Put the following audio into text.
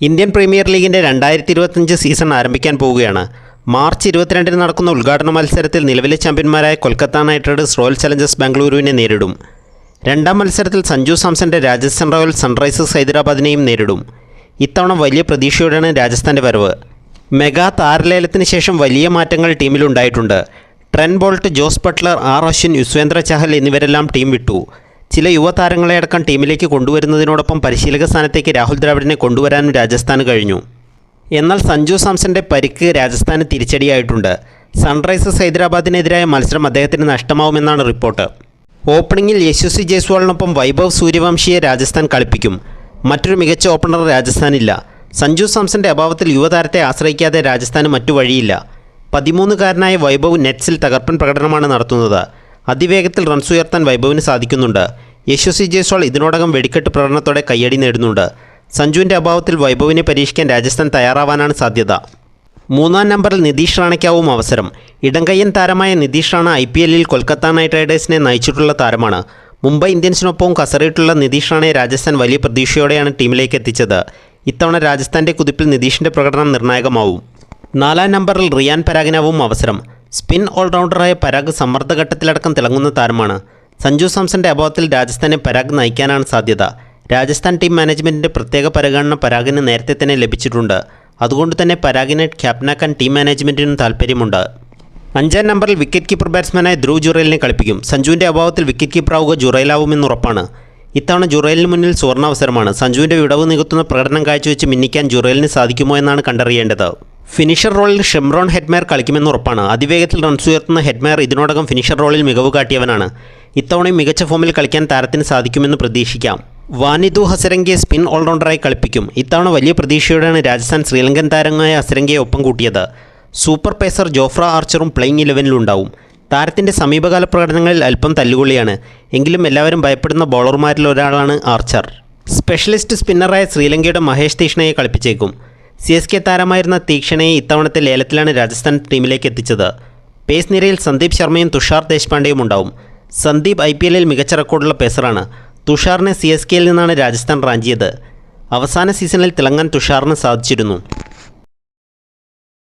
Indian premier ലീഗിന്റെ രണ്ടായിരത്തി ഇരുപത്തഞ്ച് സീസൺ ആരംഭിക്കാൻ പോവുകയാണ്. മാർച്ച് ഇരുപത്തിരണ്ടിന് നടക്കുന്ന ഉദ്ഘാടന മത്സരത്തിൽ നിലവിലെ ചാമ്പ്യന്മാരായ Kolkata Knight Riders Royal Challengers ബാംഗ്ലൂരുവിനെ നേരിടും. രണ്ടാം മത്സരത്തിൽ സഞ്ജു സാംസന്റെ രാജസ്ഥാൻ റോയൽ സൺറൈസേഴ്സ് ഹൈദരാബാദിനെയും നേരിടും. ഇത്തവണ വലിയ പ്രതീക്ഷയോടെയാണ് രാജസ്ഥാന്റെ വരവ്. മെഗാ താരലേലത്തിന് ശേഷം വലിയ മാറ്റങ്ങൾ ടീമിലുണ്ടായിട്ടുണ്ട്. Trent Boult Jos Buttler R Ashwin Yuzvendra Chahal എന്നിവരെല്ലാം team വിട്ടു. ചില യുവതാരങ്ങളെ അടക്കം ടീമിലേക്ക് കൊണ്ടുവരുന്നതിനോടൊപ്പം പരിശീലക സ്ഥാനത്തേക്ക് രാഹുൽ ദ്രാവിഡിനെ കൊണ്ടുവരാനും രാജസ്ഥാന് കഴിഞ്ഞു. എന്നാൽ സഞ്ജു സാംസന്റെ പരിക്ക് രാജസ്ഥാന് തിരിച്ചടിയായിട്ടുണ്ട്. സൺറൈസേഴ്സ് ഹൈദരാബാദിനെതിരായ മത്സരം അദ്ദേഹത്തിന് നഷ്ടമാവുമെന്നാണ് റിപ്പോർട്ട്. ഓപ്പണിംഗിൽ യശസ്വി ജയ്സ്വാളിനൊപ്പം വൈഭവ് സൂര്യവംശിയെ രാജസ്ഥാൻ കളിപ്പിക്കും. മറ്റൊരു മികച്ച ഓപ്പണർ രാജസ്ഥാനില്ല. സഞ്ജു സാംസന്റെ അഭാവത്തിൽ യുവതാരത്തെ ആശ്രയിക്കാതെ രാജസ്ഥാന് മറ്റു വഴിയില്ല. പതിമൂന്നുകാരനായ വൈഭവ് നെറ്റ്സിൽ തകർപ്പൻ പ്രകടനമാണ് നടത്തുന്നത്. അതിവേഗത്തിൽ റൺസ് ഉയർത്താൻ വൈഭവിന് സാധിക്കുന്നുണ്ട്. യശസ്വി ജയ്സ്വാൾ ഇതിനോടകം വെടിക്കെട്ട് പ്രകടനത്തോടെ കയ്യടി നേടുന്നുണ്ട്. സഞ്ജുവിന്റെ അഭാവത്തിൽ വൈഭവിനെ പരീക്ഷിക്കാൻ രാജസ്ഥാൻ തയ്യാറാവാനാണ് സാധ്യത. മൂന്നാം നമ്പറിൽ നിതീഷ് റാണയ്ക്കാവും അവസരം. ഇടങ്കയ്യൻ താരമായ നിതീഷ് റാണ ഐ പി എല്ലിൽ കൊൽക്കത്ത നൈറ്റ് റൈഡേഴ്സിനെ നയിച്ചിട്ടുള്ള താരമാണ്. മുംബൈ ഇന്ത്യൻസിനൊപ്പവും കസറിയിട്ടുള്ള നിതീഷ് റാണയെ രാജസ്ഥാൻ വലിയ പ്രതീക്ഷയോടെയാണ് ടീമിലേക്ക് എത്തിച്ചത്. ഇത്തവണ രാജസ്ഥാന്റെ കുതിപ്പിൽ നിതീഷിന്റെ പ്രകടനം നിർണായകമാവും. നാലാം നമ്പറിൽ റിയാൻ പരാഗിനാവും അവസരം. സ്പിൻ ഓൾറൗണ്ടറായ പരാഗ് സമ്മർദ്ദഘട്ടത്തിലടക്കം തിളങ്ങുന്ന താരമാണ്. സഞ്ജു സാംസന്റെ അഭാവത്തിൽ രാജസ്ഥാനെ പരാഗ് നയിക്കാനാണ് സാധ്യത. രാജസ്ഥാൻ ടീം മാനേജ്മെന്റിന്റെ പ്രത്യേക പരിഗണന പരാഗിന് നേരത്തെ തന്നെ ലഭിച്ചിട്ടുണ്ട്. അതുകൊണ്ട് തന്നെ പരാഗിനെ ക്യാപ്റ്റനാക്കാൻ ടീം മാനേജ്മെന്റിനും താൽപ്പര്യമുണ്ട്. അഞ്ചാം നമ്പറിൽ വിക്കറ്റ് കീപ്പർ ബാറ്റ്സ്മാനായ ധ്രുവ് ജുറേലിനെ കളിപ്പിക്കും. സഞ്ജുവിന്റെ അഭാവത്തിൽ വിക്കറ്റ് കീപ്പറാവുക ജുറേലാവുമെന്ന് ഉറപ്പാണ്. ഇത്തവണ ജുറേലിന് മുന്നിൽ സുവർണാവസരമാണ്. സഞ്ജുവിന്റെ വിടവ് നികത്തുന്ന പ്രകടനം കാഴ്ചവെച്ച് മിന്നിക്കാൻ ജുറേലിന് സാധിക്കുമോ എന്നാണ് കണ്ടറിയേണ്ടത്. ഫിനിഷർ റോളിൽ ഷെംറോൺ ഹെഡ്മയർ കളിക്കുമെന്ന് ഉറപ്പാണ്. അതിവേഗത്തിൽ റൺസ് ഉയർത്തുന്ന ഹെഡ്മയർ ഇതിനോടകം ഫിനിഷർ റോളിൽ മികവ് കാട്ടിയവനാണ്. ഇത്തവണയും മികച്ച ഫോമിൽ കളിക്കാൻ താരത്തിന് സാധിക്കുമെന്ന് പ്രതീക്ഷിക്കാം. വാനിദു ഹസരംഗയെ സ്പിൻ ഓൾറൗണ്ടറായി കളിപ്പിക്കും. ഇത്തവണ വലിയ പ്രതീക്ഷയോടെയാണ് രാജസ്ഥാൻ ശ്രീലങ്കൻ താരമായ ഹസരംഗയെ ഒപ്പം കൂട്ടിയത്. സൂപ്പർ പേസർ ജോഫ്ര ആർച്ചറും പ്ലേയിങ് ഇലവനിലുണ്ടാവും താരത്തിന്റെ സമീപകാല പ്രകടനങ്ങളിൽ അല്പം തല്ലുകൊള്ളിയാണ്. എങ്കിലും എല്ലാവരും ഭയപ്പെടുന്ന ബോളർമാരിൽ ഒരാളാണ് ആർച്ചർ. സ്പെഷ്യലിസ്റ്റ് സ്പിന്നറായ ശ്രീലങ്കയുടെ മഹേഷ് തീഷ്ണയെ കളിപ്പിച്ചേക്കും. സി എസ് കെ താരമായിരുന്ന തീക്ഷണയെ ഇത്തവണത്തെ ലേലത്തിലാണ് രാജസ്ഥാൻ ടീമിലേക്ക് എത്തിച്ചത്. പേസ് നിരയിൽ സന്ദീപ് ശർമ്മയും തുഷാർ ദേശ്പാണ്ഡെയും ഉണ്ടാവും. സന്ദീപ് ഐ പി എല്ലിൽ മികച്ച റെക്കോർഡുള്ള പേസറാണ്. തുഷാറിനെ സി എസ് കെയിൽ നിന്നാണ് രാജസ്ഥാൻ റാഞ്ചിയത്. അവസാന സീസണിൽ തിളങ്ങാൻ തുഷാറിന് സാധിച്ചിരുന്നു.